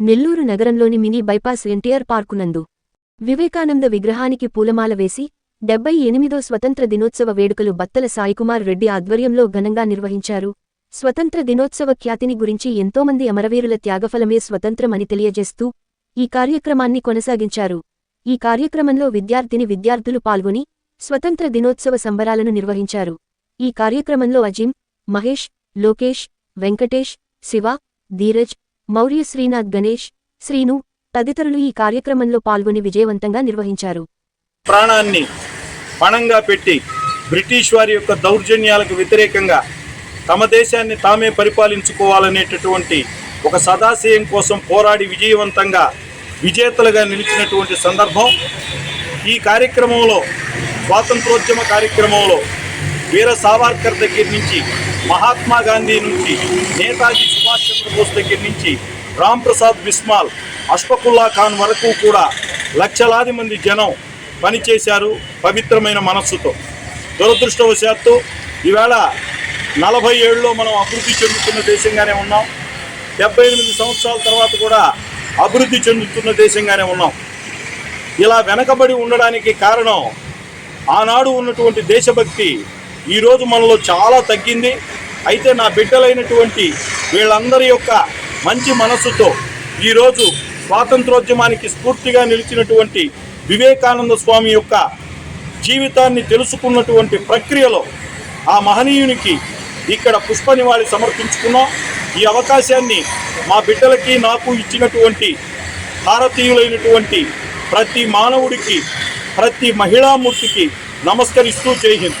నెల్లూరు నగరంలోని mini bypass NTR పార్కునందు వివేకానంద విగ్రహానికి పూలమాల వేసి డెబ్బై ఎనిమిదో స్వతంత్ర దినోత్సవ వేడుకలు బత్తల సాయికుమార్ రెడ్డి ఆధ్వర్యంలో ఘనంగా నిర్వహించారు. స్వతంత్ర దినోత్సవ ఖ్యాతిని గురించి ఎంతోమంది అమరవీరుల త్యాగఫలమే స్వతంత్రమని తెలియజేస్తూ ఈ కార్యక్రమాన్ని కొనసాగించారు. ఈ కార్యక్రమంలో విద్యార్థిని విద్యార్థులు పాల్గొని స్వతంత్ర దినోత్సవ సంబరాలను నిర్వహించారు. ఈ కార్యక్రమంలో అజిమ్ మహేష్ లోకేష్ వెంకటేష్ శివ ధీరజ్ మౌర్య శ్రీనాథ్ గణేష్ శ్రీను తదితరులు ఈ కార్యక్రమంలో పాల్గొని విజయవంతంగా నిర్వహించారు. ప్రాణాన్ని పణంగా పెట్టి బ్రిటిష్ వారి యొక్క దౌర్జన్యాలకు వ్యతిరేకంగా తమ దేశాన్ని తామే పరిపాలించుకోవాలనేటటువంటి ఒక సదాశయం కోసం పోరాడి విజయవంతంగా విజేతలుగా నిలిచినటువంటి సందర్భం. ఈ కార్యక్రమంలో స్వాతంత్రోద్యమ కార్యక్రమంలో వీర సావర్కర్ దగ్గర నుంచి మహాత్మా గాంధీ నుంచి నేతాజీ సుభాష్ చంద్రబోస్ దగ్గర నుంచి రామ్ ప్రసాద్ బిస్మాల్ అష్ఫకుల్లా ఖాన్ వరకు కూడా లక్షలాది మంది జనం పనిచేశారు పవిత్రమైన మనస్సుతో. దురదృష్టవశాత్తు ఈవేళ నలభై ఏడులో మనం అభివృద్ధి చెందుతున్న దేశంగానే ఉన్నాం. డెబ్బై ఎనిమిది సంవత్సరాల తర్వాత కూడా అభివృద్ధి చెందుతున్న దేశంగానే ఉన్నాం. ఇలా వెనకబడి ఉండడానికి కారణం ఆనాడు ఉన్నటువంటి దేశభక్తి ఈరోజు మనలో చాలా తగ్గింది. అయితే నా బిడ్డలైనటువంటి వీళ్ళందరి యొక్క మంచి మనస్సుతో ఈరోజు స్వాతంత్రోద్యమానికి స్ఫూర్తిగా నిలిచినటువంటి వివేకానంద స్వామి యొక్క జీవితాన్ని తెలుసుకున్నటువంటి ప్రక్రియలో ఆ మహనీయునికి ఇక్కడ పుష్ప నివాళి సమర్పించుకున్నాం. ఈ అవకాశాన్ని మా బిడ్డలకి నాకు ఇచ్చినటువంటి భారతీయులైనటువంటి ప్రతి మానవుడికి ప్రతి మహిళామూర్తికి నమస్కరిస్తూ జై హింద్.